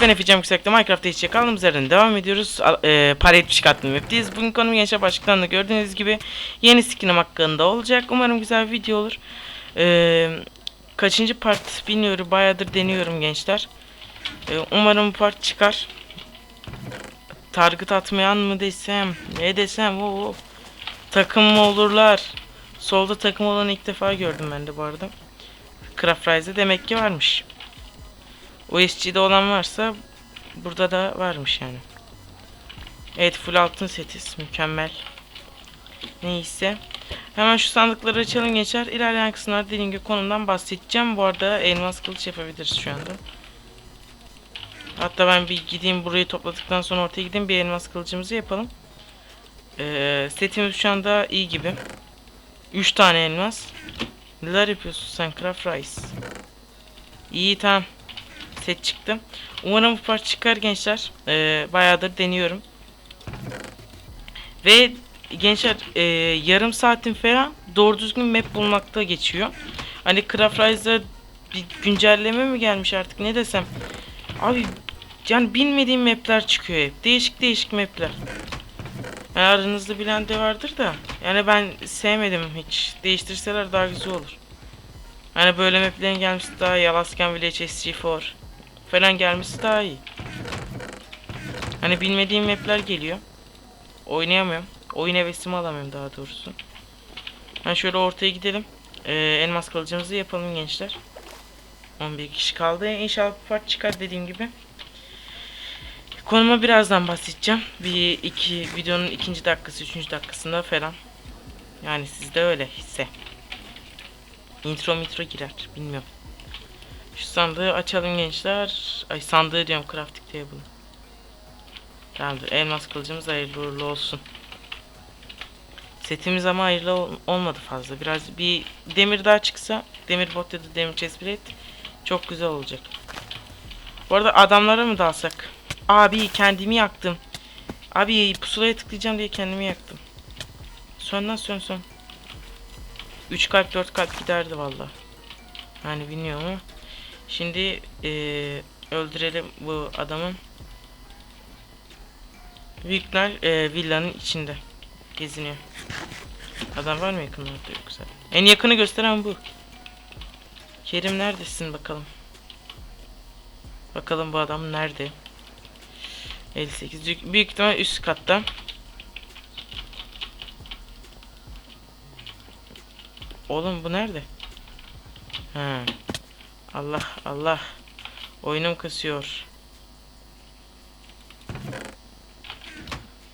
ben Efecan Yüksek'te Minecraft'ta hiç kaldığımız yerden devam ediyoruz. E, para 70 katlı map'teyiz. Bugün konum gençler başlıktan gördüğünüz gibi yeni skinim hakkında olacak. Umarım güzel bir video olur. E, kaçıncı part bilmiyorum. Bayağıdır deniyorum gençler. E, umarım bu part çıkar. Target atmayan mı desem, ne desem, o takım mı olurlar? Solda takım olanı ilk defa gördüm ben de bu arada. Craft Rise'de demek ki varmış. OSG'de olan varsa burada da varmış yani. Evet full altın setiz. Mükemmel. Neyse. Hemen şu sandıkları açalım geçer. İlerleyen kısımlarda dediğim gibi konumdan bahsedeceğim. Bu arada elmas kılıç yapabiliriz şu anda. Hatta ben bir gideyim burayı topladıktan sonra ortaya gideyim bir elmas kılıcımızı yapalım. Ee, setimiz şu anda iyi gibi. 3 tane elmas. Neler yapıyorsun sen Craft Rice? İyi tamam. Set çıktı. Umarım bu parça çıkar gençler. Ee, bayağıdır deniyorum. Ve gençler e, yarım saatin falan doğru düzgün map bulmakta geçiyor. Hani Craft bir güncelleme mi gelmiş artık ne desem. Abi yani bilmediğim mapler çıkıyor hep. Değişik değişik mapler. Yani aranızda bilen de vardır da. Yani ben sevmedim hiç. Değiştirseler daha güzel olur. Hani böyle maplerin gelmesi daha iyi. Alaskan Village SG4 falan gelmesi daha iyi. Hani bilmediğim mapler geliyor. Oynayamıyorum. Oyun hevesimi alamıyorum daha doğrusu. hani şöyle ortaya gidelim. Ee, elmas kılıcımızı yapalım gençler. 11 kişi kaldı. İnşallah bir part çıkar dediğim gibi. Konuma birazdan bahsedeceğim. Bir iki videonun ikinci dakikası, üçüncü dakikasında falan. Yani sizde öyle hisse. Intro mitro girer. Bilmiyorum. Şu sandığı açalım gençler. Ay sandığı diyorum crafting table. Tamamdır. Elmas kılıcımız hayırlı uğurlu olsun. Setimiz ama hayırlı ol- olmadı fazla. Biraz bir demir daha çıksa, demir bot ya da demir chestplate çok güzel olacak. Bu arada adamlara mı dalsak? Abi kendimi yaktım. Abi pusulaya tıklayacağım diye kendimi yaktım. Sön lan sön sön. 3 kalp 4 kalp giderdi valla. Yani bilmiyorum ama. Şimdi eee, öldürelim bu adamı. Büyükler eee, villanın içinde geziniyor. Adam var mı yakınlarda yoksa? En yakını gösteren bu. Kerim neredesin bakalım. Bakalım bu adam nerede? 58 büyük, büyük ihtimal üst katta. Oğlum bu nerede? Ha. Allah Allah. Oyunum kasıyor.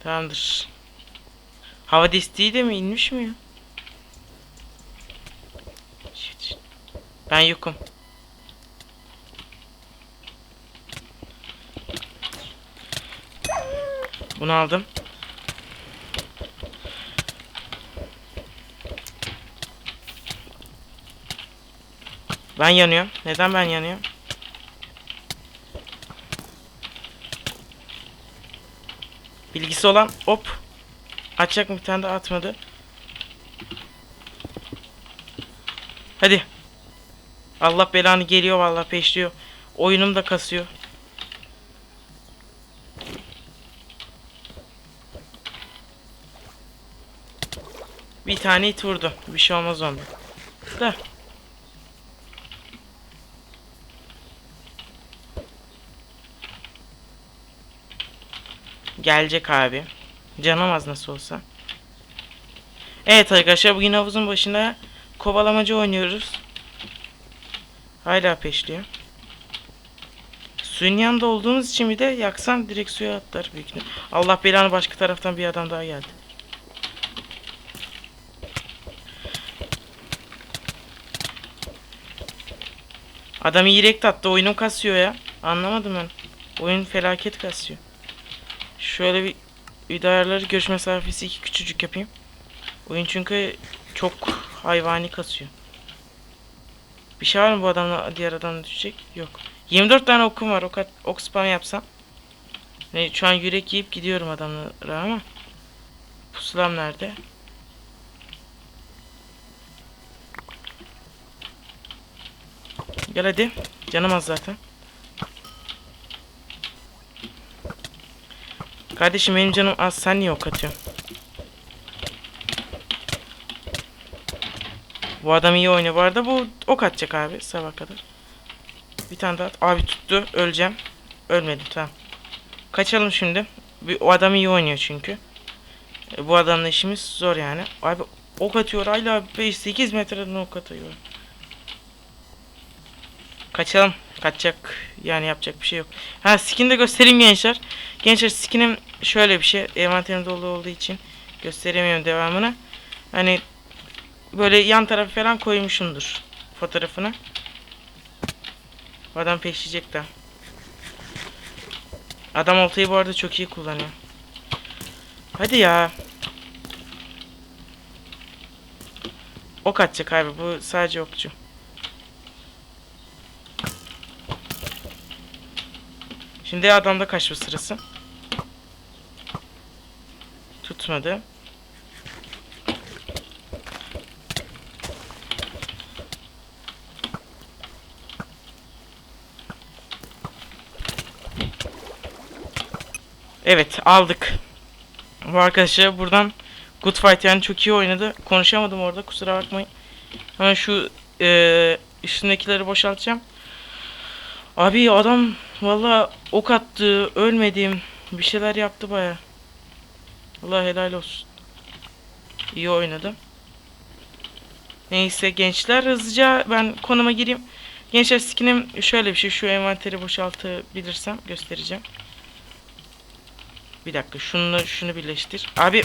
Tamamdır. Hava desteği de mi inmiş mi ya? Ben yokum. Bunu aldım. Ben yanıyorum. Neden ben yanıyorum? Bilgisi olan hop. Açacak mı bir tane daha atmadı. Hadi. Allah belanı geliyor vallahi peşliyor. Oyunum da kasıyor. Bir tane it vurdu. Bir şey olmaz onda. Da. Gelecek abi. Canım az nasıl olsa. Evet arkadaşlar bugün havuzun başında kovalamacı oynuyoruz. Hala peşliyor. Suyun yanında olduğumuz için bir de yaksan direkt suya atlar büyük. Allah belanı başka taraftan bir adam daha geldi. Adam iyi attı. Oyunum kasıyor ya. Anlamadım ben. Oyun felaket kasıyor. Şöyle bir video ayarları görüş mesafesi iki küçücük yapayım. Oyun çünkü çok hayvani kasıyor. Bir şey var mı bu adamla diğer adam düşecek? Yok. 24 tane okum var. Ok, ok spam yapsam. Ne, şu an yürek yiyip gidiyorum adamlara ama. Pusulam nerede? Gel hadi. Canım az zaten. Kardeşim benim canım az sen niye ok atıyorsun? Bu adam iyi oynuyor. Bu arada bu ok atacak abi sabah kadar. Bir tane daha at. Abi tuttu. Öleceğim. Ölmedim tamam. Kaçalım şimdi. Bir, o adam iyi oynuyor çünkü. E, bu adamla işimiz zor yani. Abi ok atıyor hala 5-8 metreden ok atıyor. Kaçalım. Kaçacak. Yani yapacak bir şey yok. Ha skin de göstereyim gençler. Gençler skinim şöyle bir şey. Envanterim dolu olduğu için gösteremiyorum devamını. Hani böyle yan tarafı falan koymuşumdur fotoğrafını. Bu adam peşleyecek de. Adam oltayı bu arada çok iyi kullanıyor. Hadi ya. Ok atacak abi bu sadece okçu. Şimdi adamda kaçma sırası. Tutmadı. Evet aldık. Bu arkadaşı buradan Good Fight yani çok iyi oynadı. Konuşamadım orada kusura bakmayın. Hemen şu e, üstündekileri boşaltacağım. Abi adam valla ok attı, ölmedim. Bir şeyler yaptı baya. Allah helal olsun. İyi oynadı. Neyse gençler hızlıca ben konuma gireyim. Gençler skinim şöyle bir şey. Şu envanteri boşaltabilirsem göstereceğim. Bir dakika şunu şunu birleştir. Abi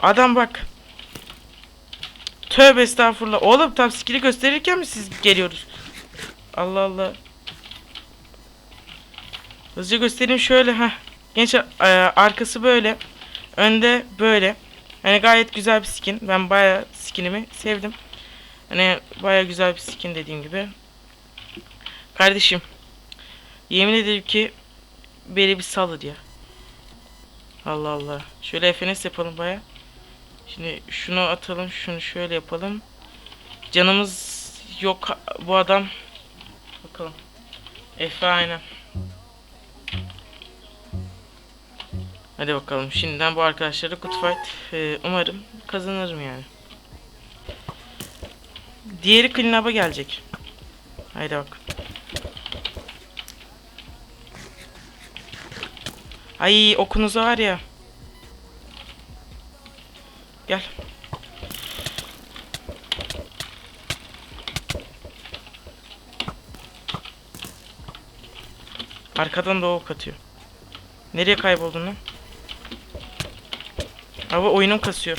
Adam bak. Tövbe estağfurullah. Oğlum tam skill'i gösterirken mi siz geliyoruz? Allah Allah. Hızlıca göstereyim şöyle ha. Gençler e, arkası böyle. Önde böyle. Hani gayet güzel bir skin. Ben baya skinimi sevdim. Hani baya güzel bir skin dediğim gibi. Kardeşim. Yemin ederim ki beni bir salır ya. Allah Allah. Şöyle FNS yapalım baya. Şimdi şunu atalım. Şunu şöyle yapalım. Canımız yok bu adam. Bakalım. Efe aynen. Hadi bakalım. Şimdiden bu arkadaşlara good fight. Ee, umarım kazanırım yani. Diğeri clean gelecek. Haydi bak. Ay okunuz var ya. Gel. Arkadan da ok atıyor. Nereye kayboldun lan? Abi oyunum kasıyor.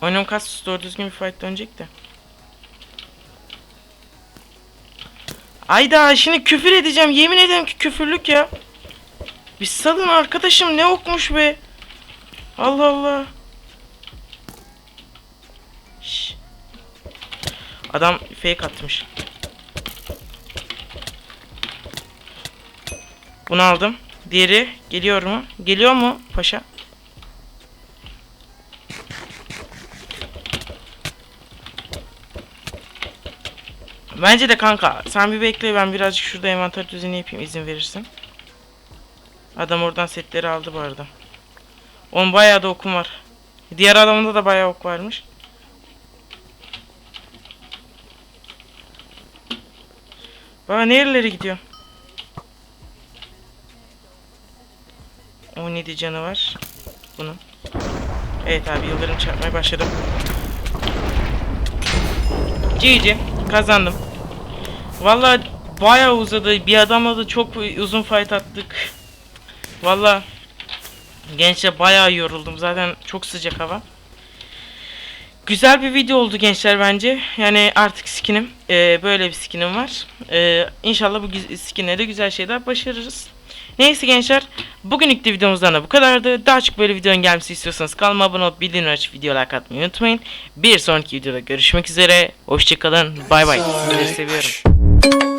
Oyunum kas doğru düzgün bir fight dönecek de. Ayda şimdi küfür edeceğim. Yemin ederim ki küfürlük ya. Bir salın arkadaşım ne okmuş be. Allah Allah. Şş. Adam fake atmış. Bunu aldım. Diğeri geliyor mu? Geliyor mu paşa? Bence de kanka sen bir bekle ben birazcık şurada envanter düzeni yapayım izin verirsin. Adam oradan setleri aldı bu arada. Onun bayağı da okum var. Diğer adamında da bayağı ok varmış. Baba nerelere gidiyor? 17 canı var. Bunun. Evet abi yıldırım çarpmaya başladım. GG kazandım. Vallahi bayağı uzadı. Bir adamla da çok uzun fight attık. Vallahi gençler bayağı yoruldum. Zaten çok sıcak hava. Güzel bir video oldu gençler bence. Yani artık skinim e, böyle bir skinim var. E, inşallah bu skinle de güzel şeyler başarırız. Neyse gençler bugünlük de videomuzdan da bu kadardı. Daha çok böyle videonun gelmesi istiyorsanız kanalıma abone olup bildirim açıp video like atmayı unutmayın. Bir sonraki videoda görüşmek üzere. Hoşçakalın. Bay bay. Sizleri seviyorum.